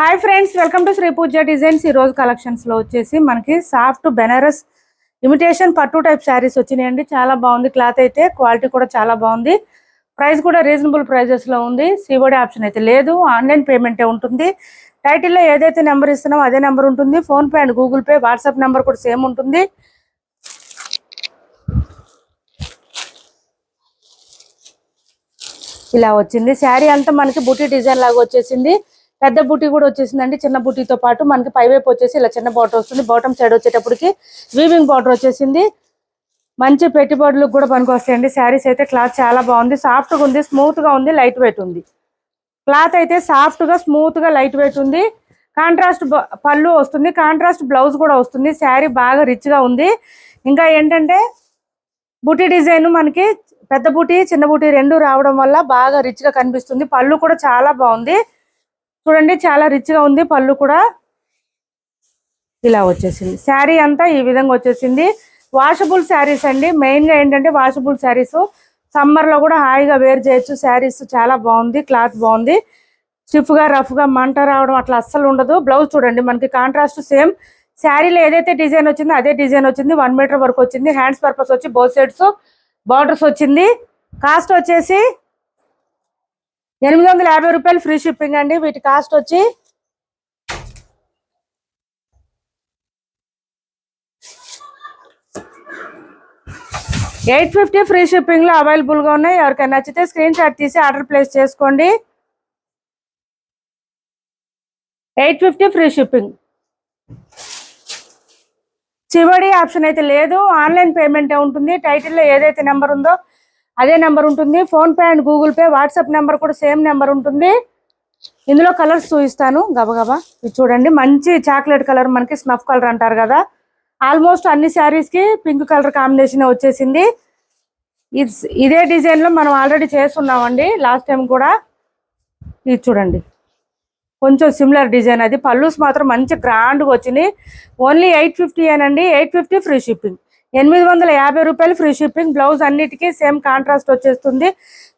Hi friends welcome to Shri Pooja designs ఈ రోజు కలెక్షన్స్లో వచ్చేసి మనకి సాఫ్ట్ బెనారస్ ఇమిటేషన్ పట్టు టైప్ శారీస్ వచ్చినాయండి. చాలా బాగుంది. క్లాత్ అయితే క్వాలిటీ కూడా చాలా బాగుంది. ప్రైస్ కూడా రీజనబుల్ ప్రైజెస్లో ఉంది. సివోడి ఆప్షన్ అయితే లేదు. ఆన్లైన్ పేమెంటే ఉంటుంది. టైటిల్లో ఏదైతే నెంబర్ ఇస్తున్నామో అదే నెంబర్ ఉంటుంది. PhonePe and Google Pay WhatsApp number కూడా సేమ్ ఉంటుంది. ఇలా వచ్చింది. శారీ అంతా మనకి బుటీ డిజైన్ లాగా వచ్చేసింది. పెద్ద బుటీ కూడా వచ్చేసిందండి చిన్న బుటీతో పాటు. మనకి పైవైపు వచ్చేసి ఇలా చిన్న బార్డర్ వస్తుంది. బాటమ్ సైడ్ వచ్చేటప్పటికి వీవింగ్ బార్డర్ వచ్చేసింది. మంచి పెట్టుబడులకు కూడా పనికి వస్తాయండి. శారీస్ అయితే క్లాత్ చాలా బాగుంది. సాఫ్ట్గా ఉంది స్మూత్గా ఉంది లైట్ వెయిట్ ఉంది. క్లాత్ అయితే సాఫ్ట్గా స్మూత్గా లైట్ వెయిట్ ఉంది. కాంట్రాస్ట్ పళ్ళు వస్తుంది. కాంట్రాస్ట్ బ్లౌజ్ కూడా వస్తుంది. శారీ బాగా రిచ్గా ఉంది. ఇంకా ఏంటంటే బుటీ డిజైన్ మనకి పెద్ద బుటీ చిన్న బుటీ రెండు రావడం వల్ల బాగా రిచ్గా కనిపిస్తుంది. పళ్ళు కూడా చాలా బాగుంది. చూడండి చాలా రిచ్గా ఉంది. పళ్ళు కూడా ఇలా వచ్చేసింది. శారీ అంతా ఈ విధంగా వచ్చేసింది. వాషబుల్ శారీస్ అండి. మెయిన్గా ఏంటంటే వాషబుల్ శారీస్. సమ్మర్లో కూడా హాయిగా వేర్ చేయొచ్చు. శారీస్ చాలా బాగుంది. క్లాత్ బాగుంది. స్టిఫ్గా గా మంట రావడం అట్లా అస్సలు ఉండదు. బ్లౌజ్ చూడండి మనకి కాంట్రాస్ట్ సేమ్ శారీలో ఏదైతే డిజైన్ వచ్చిందో అదే డిజైన్ వచ్చింది. వన్ మీటర్ వరకు వచ్చింది. హ్యాండ్స్ పర్పస్ వచ్చి బోత్ సైడ్స్ బార్డర్స్ వచ్చింది. కాస్ట్ వచ్చేసి ఎనిమిది వందల యాభై రూపాయలు ఫ్రీ షిప్పింగ్ అండి. వీటి కాస్ట్ వచ్చి ఎయిట్ ఫిఫ్టీ ఫ్రీ షిప్పింగ్లో అవైలబుల్గా ఉన్నాయి. ఎవరికైనా నచ్చితే స్క్రీన్ షాట్ తీసి ఆర్డర్ ప్లేస్ చేసుకోండి. Eight fifty free shipping. చివరి ఆప్షన్ అయితే లేదు. ఆన్లైన్ పేమెంట్ ఉంటుంది. టైటిల్లో ఏదైతే నెంబర్ ఉందో అదే నెంబర్ ఉంటుంది. PhonePe and Google Pay WhatsApp number కూడా సేమ్ నెంబర్ ఉంటుంది. ఇందులో కలర్స్ చూపిస్తాను. గబగబా ఇది చూడండి. మంచి చాక్లెట్ కలర్ మనకి స్నఫ్ కలర్ అంటారు కదా. ఆల్మోస్ట్ అన్ని శారీస్కి పింక్ కలర్ కాంబినేషన్ వచ్చేసింది. ఇదే డిజైన్లో మనం ఆల్రెడీ చేస్తున్నామండి. లాస్ట్ టైం కూడా ఇది చూడండి. కొంచెం సిమిలర్ డిజైన్ అది. పల్లూస్ మాత్రం మంచి గ్రాండ్గా వచ్చింది. ఓన్లీ ఎయిట్ ఫిఫ్టీ అండి ఎయిట్ ఫిఫ్టీ ఫ్రీ షిప్పింగ్. ఎనిమిది వందల యాభై రూపాయలు ఫ్రీ షిప్పింగ్. బ్లౌజ్ అన్నిటికీ సేమ్ కాంట్రాస్ట్ వచ్చేస్తుంది.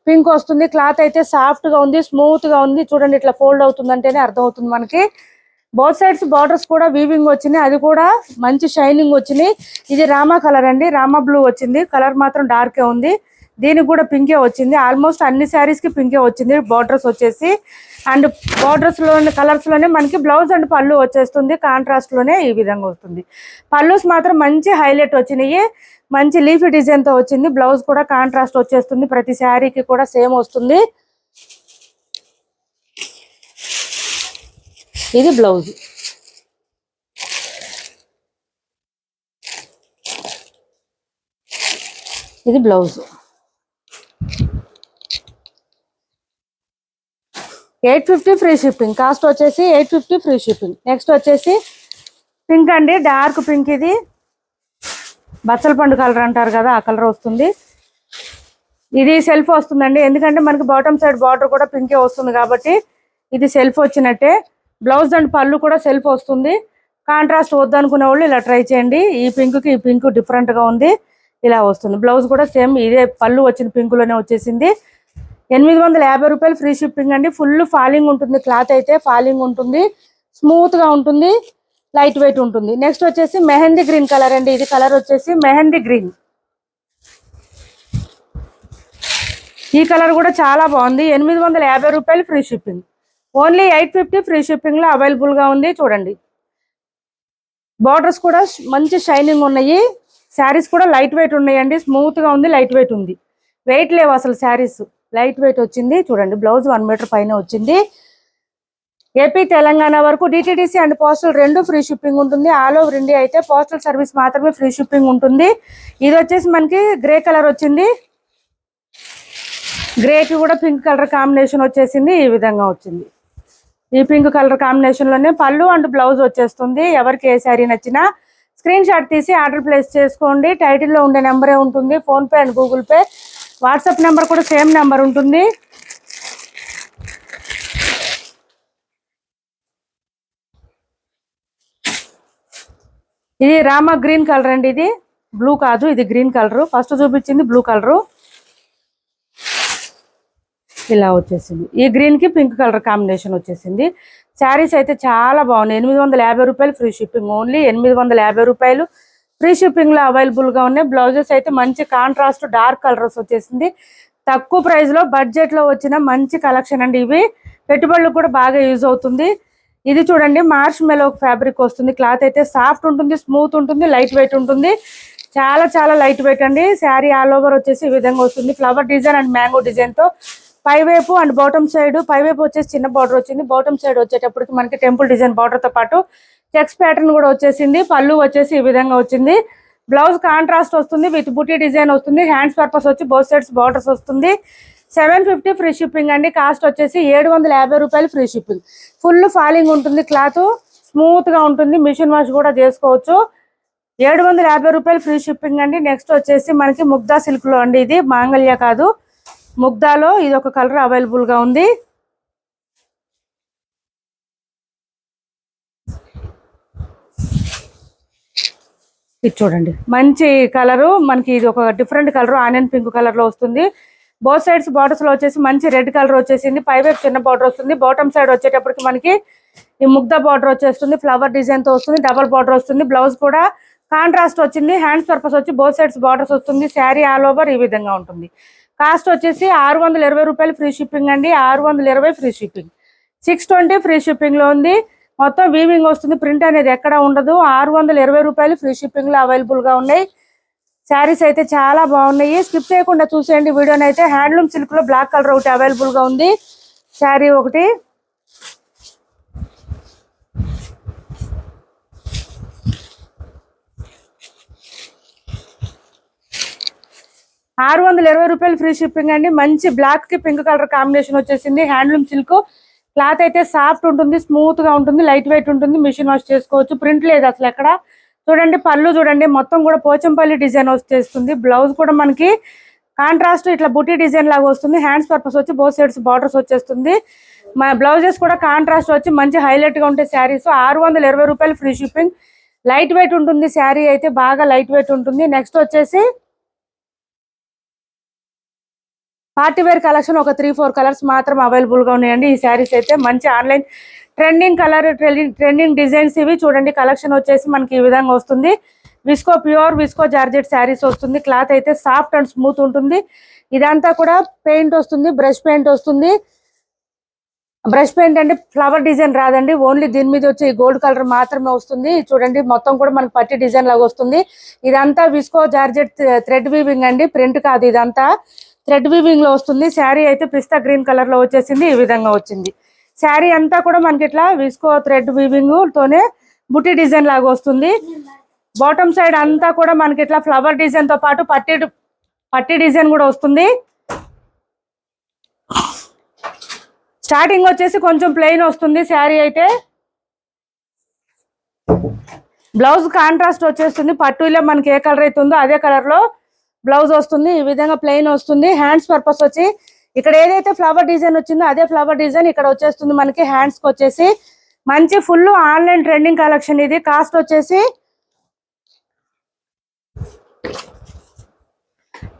పింక్ వస్తుంది క్లాత్ అయితే సాఫ్ట్గా ఉంది స్మూత్గా ఉంది. చూడండి ఇట్లా ఫోల్డ్ అవుతుందంటేనే అర్థం అవుతుంది మనకి. బోత్ సైడ్స్ బార్డర్స్ కూడా వీవింగ్ వచ్చినాయి. అది కూడా మంచి షైనింగ్ వచ్చినాయి. ఇది రామా కలర్ అండి. రామా బ్లూ వచ్చింది. కలర్ మాత్రం డార్కే ఉంది. దీనికి కూడా పింకే వచ్చింది. ఆల్మోస్ట్ అన్ని శారీస్కి పింకే వచ్చింది. బార్డర్స్ వచ్చేసి అండ్ బార్డర్స్ కలర్స్లోనే మనకి బ్లౌజ్ అండ్ పళ్ళు వచ్చేస్తుంది. కాంట్రాస్ట్లోనే ఈ విధంగా వస్తుంది. పళ్ళుస్ మాత్రం మంచి హైలైట్ వచ్చినాయి. మంచి లీఫీ డిజైన్తో వచ్చింది. బ్లౌజ్ కూడా కాంట్రాస్ట్ వచ్చేస్తుంది. ప్రతి శారీకి కూడా సేమ్ వస్తుంది. ఇది బ్లౌజ్ ఇది blouse eight fifty free shipping. Cost వచ్చేసి eight fifty free shipping. Next వచ్చేసి పింక్ అండి డార్క్ పింక్ ఇది. బచ్చల పండు కలర్ అంటారు కదా ఆ కలర్ వస్తుంది. ఇది సెల్ఫ్ వస్తుందండి. ఎందుకంటే మనకి బాటమ్ సైడ్ బార్డర్ కూడా పింకే వస్తుంది కాబట్టి ఇది సెల్ఫ్ వచ్చినట్టే. బ్లౌజ్ అండ్ పళ్ళు కూడా సెల్ఫ్ వస్తుంది. కాంట్రాస్ట్ వద్దనుకునే వాళ్ళు ఇలా ట్రై చేయండి. ఈ పింక్కి ఈ పింక్ డిఫరెంట్గా ఉంది. ఇలా వస్తుంది. బ్లౌజ్ కూడా సేమ్ ఇదే పళ్ళు వచ్చిన పింకులోనే వచ్చేసింది. ఎనిమిది వందల యాభై రూపాయలు ఫ్రీ షిప్పింగ్ అండి. ఫుల్ ఫాలింగ్ ఉంటుంది. క్లాత్ అయితే ఫాలింగ్ ఉంటుంది. స్మూత్గా ఉంటుంది. లైట్ వెయిట్ ఉంటుంది. నెక్స్ట్ వచ్చేసి మెహందీ గ్రీన్ కలర్ అండి. ఇది కలర్ వచ్చేసి మెహందీ గ్రీన్. ఈ కలర్ కూడా చాలా బాగుంది. ఎనిమిది వందల యాభై రూపాయలు free shipping. Only eight fifty free షిప్పింగ్లో అవైలబుల్గా ఉంది. చూడండి. బార్డర్స్ కూడా మంచి షైనింగ్ ఉన్నాయి. శారీస్ కూడా లైట్ వెయిట్ ఉన్నాయండి. స్మూత్గా ఉంది. లైట్ వెయిట్ ఉంది. వెయిట్ లేవు అసలు శారీస్. లైట్ వెయిట్ వచ్చింది. చూడండి బ్లౌజ్ వన్ మీటర్ పైన వచ్చింది. ఏపీ తెలంగాణ వరకు డిటిడిసి అండ్ పోస్టల్ రెండు ఫ్రీ షిప్పింగ్ ఉంటుంది. ఆల్ ఓవర్ ఇండియా అయితే పోస్టల్ సర్వీస్ మాత్రమే ఫ్రీ షిప్పింగ్ ఉంటుంది. ఇది వచ్చేసి మనకి గ్రే కలర్ వచ్చింది. గ్రేకి కూడా పింక్ కలర్ కాంబినేషన్ వచ్చేసింది. ఈ విధంగా వచ్చింది. ఈ పింక్ కలర్ కాంబినేషన్లోనే పళ్ళు అండ్ బ్లౌజ్ వచ్చేస్తుంది. ఎవరికి ఏ శారీ నచ్చినా స్క్రీన్ షాట్ తీసి ఆర్డర్ ప్లేస్ చేసుకోండి. టైటిల్లో ఉండే నెంబరే ఉంటుంది. PhonePe and Google Pay. WhatsApp number కూడా సేమ్ నెంబర్ ఉంటుంది. ఇది రామా గ్రీన్ కలర్ అండి ఇది. బ్లూ కాదు ఇది గ్రీన్ కలర్. ఫస్ట్ చూపించింది బ్లూ కలరు. ఇలా వచ్చేసింది. ఈ గ్రీన్కి పింక్ కలర్ కాంబినేషన్ వచ్చేసింది. శారీస్ అయితే చాలా బాగున్నాయి. ఎనిమిది వందల యాభై రూపాయలు ఫ్రీ షిప్పింగ్. ఓన్లీ ఎనిమిది వందల యాభై రూపాయలు ఫ్రీ షిప్పింగ్లో అవైలబుల్గా ఉన్నాయి. బ్లౌజెస్ అయితే మంచి కాంట్రాస్ట్ డార్క్ కలర్స్ వచ్చేసింది. తక్కువ ప్రైస్లో బడ్జెట్లో వచ్చిన మంచి కలెక్షన్ అండి ఇవి. పెట్టుబడులకు కూడా బాగా యూజ్ అవుతుంది. ఇది చూడండి మార్చ్ మెలో ఫ్యాబ్రిక్ వస్తుంది. క్లాత్ అయితే సాఫ్ట్ ఉంటుంది స్మూత్ ఉంటుంది లైట్ వెయిట్ ఉంటుంది. చాలా చాలా లైట్ వెయిట్ అండి. శారీ ఆల్ ఓవర్ వచ్చేసి ఈ విధంగా వస్తుంది. ఫ్లవర్ డిజైన్ అండ్ మ్యాంగో డిజైన్తో పై వైపు అండ్ బాటమ్ సైడ్ పై వైపు వచ్చేసి చిన్న బార్డర్ వచ్చింది. బాటమ్ సైడ్ వచ్చేటప్పటికి మనకి టెంపుల్ డిజైన్ బార్డర్తో పాటు చెక్స్ ప్యాటర్న్ కూడా వచ్చేసింది పళ్ళు వచ్చేసి ఈ విధంగా వచ్చింది. బ్లౌజ్ కాంట్రాస్ట్ వస్తుంది విత్ బుటీ డిజైన్ వస్తుంది హ్యాండ్స్ పర్పస్ వచ్చి బోత్ సైడ్స్ బార్డర్స్ వస్తుంది. సెవెన్ ఫిఫ్టీ ఫ్రీ షిప్పింగ్ అండి కాస్ట్ వచ్చేసి ఏడు వందల యాభై రూపాయలు ఫ్రీ షిప్పింగ్. ఫుల్ ఫాలింగ్ ఉంటుంది క్లాత్ స్మూత్గా ఉంటుంది మిషన్ వాష్ కూడా చేసుకోవచ్చు. ఏడు వందల యాభై రూపాయలు ఫ్రీ షిప్పింగ్ అండి. నెక్స్ట్ వచ్చేసి మనకి ముగ్దా సిల్క్లో అండి ఇది మాంగళ్య కాదు. ముగ్ధాలో ఇది ఒక కలర్ అవైలబుల్గా ఉంది. ఇది చూడండి. మంచి కలరు మనకి ఇది ఒక డిఫరెంట్ కలర్ ఆనియన్ పింక్ కలర్లో వస్తుంది. బోత్ సైడ్స్ బార్డర్స్లో వచ్చేసి మంచి రెడ్ కలర్ వచ్చేసింది. పై వైపు చిన్న బార్డర్ వస్తుంది. బాటమ్ సైడ్ వచ్చేటప్పటికి మనకి ఈ ముగ్ధ బార్డర్ వచ్చేస్తుంది. ఫ్లవర్ డిజైన్తో వస్తుంది. డబల్ బార్డర్ వస్తుంది. బ్లౌజ్ కూడా కాంట్రాస్ట్ వచ్చింది. హ్యాండ్స్ పర్పస్ వచ్చి బోత్ సైడ్స్ బార్డర్స్ వస్తుంది. శారీ ఆల్ ఓవర్ ఈ విధంగా ఉంటుంది. కాస్ట్ వచ్చేసి ఆరు వందల ఇరవై రూపాయలు ఫ్రీ షిప్పింగ్ అండి. ఆరు వందల ఇరవై free shipping six twenty free షిప్పింగ్లో ఉంది. మొత్తం వీవింగ్ వస్తుంది. ప్రింట్ అనేది ఎక్కడ ఉండదు. ఆరు వందల ఇరవై రూపాయలు ఫ్రీ షిప్పింగ్లో అవైలబుల్గా ఉన్నాయి. శారీస్ అయితే చాలా బాగున్నాయి. స్కిప్ చేయకుండా చూసేయండి. వీడియోని అయితే హ్యాండ్లూమ్ సిల్క్లో బ్లాక్ కలర్ ఒకటి అవైలబుల్గా ఉంది. శారీ ఒకటి. ఆరు వందల ఇరవై రూపాయలు ఫ్రీ షిప్పింగ్ అండి. మంచి బ్లాక్కి పింక్ కలర్ కాంబినేషన్ వచ్చేసింది. హ్యాండ్లూమ్ సిల్క్ క్లాత్ అయితే సాఫ్ట్ ఉంటుంది స్మూత్గా ఉంటుంది లైట్ వెయిట్ ఉంటుంది మిషన్ వాష్ చేసుకోవచ్చు ప్రింట్ లేదు అసలు ఎక్కడ. చూడండి పళ్ళు చూడండి మొత్తం కూడా పోచంపల్లి డిజైన్ వచ్చేస్తుంది. బ్లౌజ్ కూడా మనకి కాంట్రాస్ట్ ఇట్లా బుట్టి డిజైన్ లాగా వస్తుంది. హ్యాండ్స్ పర్పస్ వచ్చి బోత్ సైడ్స్ బార్డర్స్ వచ్చేస్తుంది. మా బ్లౌజెస్ కూడా కాంట్రాస్ట్ వచ్చి మంచి హైలైట్గా ఉంటాయి శారీస్. ఆరు వందల ఇరవై రూపాయలు ఫ్రీ షిప్పింగ్ లైట్ వెయిట్ ఉంటుంది శారీ అయితే బాగా లైట్ వెయిట్ ఉంటుంది. నెక్స్ట్ వచ్చేసి పార్టీ వేర్ కలెక్షన్ ఒక త్రీ ఫోర్ కలర్స్ మాత్రం అవైలబుల్గా ఉన్నాయండి. ఈ శారీస్ అయితే మంచి online trending colour trending designs ఇవి. చూడండి కలెక్షన్ వచ్చేసి మనకి ఈ విధంగా వస్తుంది. Viscose pure viscose georgette saris వస్తుంది. క్లాత్ అయితే సాఫ్ట్ అండ్ స్మూత్ ఉంటుంది. ఇదంతా కూడా పెయింట్ వస్తుంది బ్రష్ పెయింట్ వస్తుంది. బ్రష్ పెయింట్ అంటే ఫ్లవర్ డిజైన్ రాదండి. ఓన్లీ దీని మీద వచ్చే గోల్డ్ కలర్ మాత్రమే వస్తుంది. చూడండి మొత్తం కూడా మనకి పట్టి డిజైన్ లాగా వస్తుంది. ఇదంతా విస్కో జార్జెట్ థ్రెడ్ వీవింగ్ అండి. ప్రింట్ కాదు ఇదంతా. థ్రెడ్ వీవింగ్లో వస్తుంది. శారీ అయితే పిస్తా గ్రీన్ కలర్లో వచ్చేసింది. ఈ విధంగా వచ్చింది. శారీ అంతా కూడా మనకి ఇట్లా విస్కో థ్రెడ్ వీవింగ్ తోనే బుట్టి డిజైన్ లాగా వస్తుంది. బాటమ్ సైడ్ అంతా కూడా మనకి ఇట్లా ఫ్లవర్ డిజైన్తో పాటు పట్టి పట్టి డిజైన్ కూడా వస్తుంది. స్టార్టింగ్ వచ్చేసి కొంచెం ప్లెయిన్ వస్తుంది శారీ అయితే. బ్లౌజ్ కాంట్రాస్ట్ వచ్చేస్తుంది. పట్టులో మనకి ఏ కలర్ అయితే ఉందో అదే కలర్లో బ్లౌజ్ వస్తుంది ఈ విధంగా ప్లెయిన్ వస్తుంది. హ్యాండ్స్ పర్పస్ వచ్చి ఇక్కడ ఏదైతే ఫ్లవర్ డిజైన్ వచ్చిందో అదే ఫ్లవర్ డిజైన్ ఇక్కడ వచ్చేస్తుంది మనకి హ్యాండ్స్కి వచ్చేసి. మంచి ఫుల్ ఆన్లైన్ ట్రెండింగ్ కలెక్షన్ ఇది. కాస్ట్ వచ్చేసి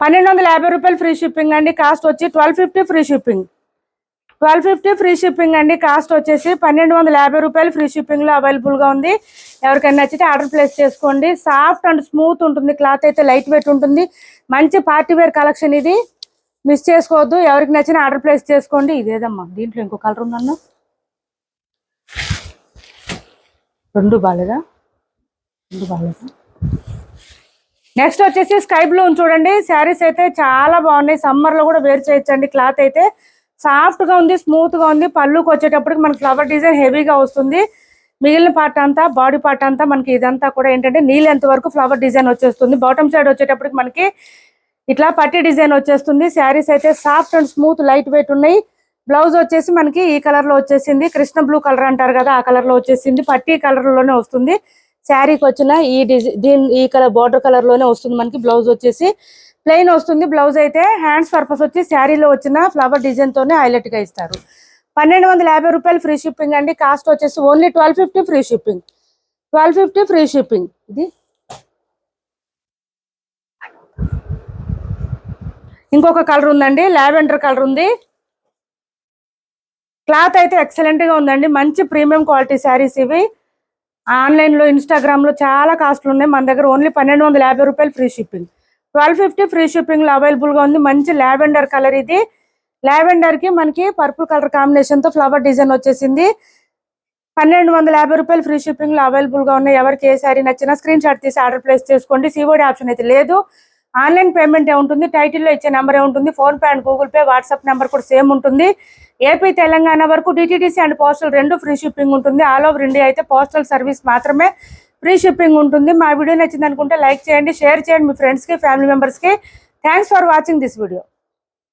పన్నెండు వందల యాభై రూపాయలు ఫ్రీ షిప్పింగ్ అండి. కాస్ట్ వచ్చి twelve fifty free shipping twelve fifty free shipping అండి. కాస్ట్ వచ్చేసి పన్నెండు వందల యాభై రూపాయలు ఫ్రీ షిప్పింగ్లో అవైలబుల్గా ఉంది. ఎవరికైనా నచ్చితే ఆర్డర్ ప్లేస్ చేసుకోండి. సాఫ్ట్ అండ్ స్మూత్ ఉంటుంది. క్లాత్ అయితే లైట్ వెయిట్ ఉంటుంది. మంచి పార్టీ వేర్ కలెక్షన్ ఇది. మిస్ చేసుకోవద్దు. ఎవరికి నచ్చిన ఆర్డర్ ప్లేస్ చేసుకోండి. ఇదేదమ్మా? దీంట్లో ఇంకో కలర్ ఉందన్న? రెండు బాలేదా? రెండు బాగాలేదా నెక్స్ట్ వచ్చేసి స్కై బ్లూ చూడండి. శారీస్ అయితే చాలా బాగున్నాయి. సమ్మర్లో కూడా వేర్ చేయొచ్చండి. క్లాత్ అయితే సాఫ్ట్గా ఉంది స్మూత్గా ఉంది. పళ్ళుకి వచ్చేటప్పటికి మనకి ఫ్లవర్ డిజైన్ హెవీగా వస్తుంది. మిగిలిన పార్ట్ అంతా బాడీ పార్ట్ అంతా మనకి ఇదంతా కూడా ఏంటంటే నీళ్ళెంత వరకు ఫ్లవర్ డిజైన్ వచ్చేస్తుంది. బాటమ్ సైడ్ వచ్చేటప్పటికి మనకి ఇట్లా పట్టి డిజైన్ వచ్చేస్తుంది. శారీస్ అయితే soft and smooth light weight ఉన్నాయి. బ్లౌజ్ వచ్చేసి మనకి ఈ కలర్లో వచ్చేసింది. కృష్ణ బ్లూ కలర్ అంటారు కదా ఆ కలర్లో వచ్చేసింది. పట్టి కలర్లోనే వస్తుంది. శారీకి వచ్చిన ఈ డిజైన్ దీని ఈ కలర్ బార్డర్ కలర్లోనే వస్తుంది మనకి బ్లౌజ్ వచ్చేసి. ప్లెయిన్ వస్తుంది బ్లౌజ్ అయితే హ్యాండ్స్ పర్పస్ వచ్చి శారీలో వచ్చిన ఫ్లవర్ డిజైన్ తోనే ఇస్తారు. పన్నెండు వందల యాభై రూపాయలు ఫ్రీ షిప్పింగ్ అండి. కాస్ట్ వచ్చేసి only twelve fifty free shipping. Twelve fifty free shipping. ఇది. ఇంకొక కలర్ ఉందండి లావెండర్ కలర్ ఉంది. క్లాత్ అయితే ఎక్సలెంట్గా ఉందండి. మంచి ప్రీమియం క్వాలిటీ శారీస్ ఇవి. ఆన్లైన్లో ఇన్స్టాగ్రామ్లో చాలా కాస్ట్లు ఉన్నాయి. మన దగ్గర ఓన్లీ పన్నెండు వందల యాభై రూపాయలు free shipping. Twelve fifty free షిప్పింగ్లో లో అవైలబుల్గా ఉంది. మంచి లావెండర్ కలర్ ఇది. లావెండర్కి మనకి పర్పుల్ కలర్ కాంబినేషన్తో ఫ్లవర్ డిజైన్ వచ్చేసింది. పన్నెండు వందల యాభై రూపాయలు ఫ్రీ షిప్పింగ్లో లో అవైలబుల్ ఉన్నాయి. ఎవరికి ఏ సారీ నచ్చినా స్క్రీన్ షాట్ తీసి ఆర్డర్ ప్లేస్ చేసుకోండి. సీఓడి ఆప్షన్ అయితే లేదు. ఆన్లైన్ పేమెంట్ ఏ ఉంటుంది? టైటిల్లో ఇచ్చే నెంబర్ ఏ ఉంటుంది? PhonePe and Google Pay WhatsApp number కూడా సేమ్ ఉంటుంది. ఏపీ తెలంగాణ వరకు డిటీడీసీ అండ్ పోస్టల్ రెండు ఫ్రీ షిప్పింగ్ ఉంటుంది. ఆల్ ఓవర్ ఇండియా అయితే పోస్టల్ సర్వీస్ మాత్రమే ఫ్రీ షిప్పింగ్ ఉంటుంది. మా వీడియో నచ్చింది అనుకుంటే లైక్ చేయండి షేర్ చేయండి మీ ఫ్రెండ్స్కి ఫ్యామిలీ మెంబర్స్కి thanks for watching this video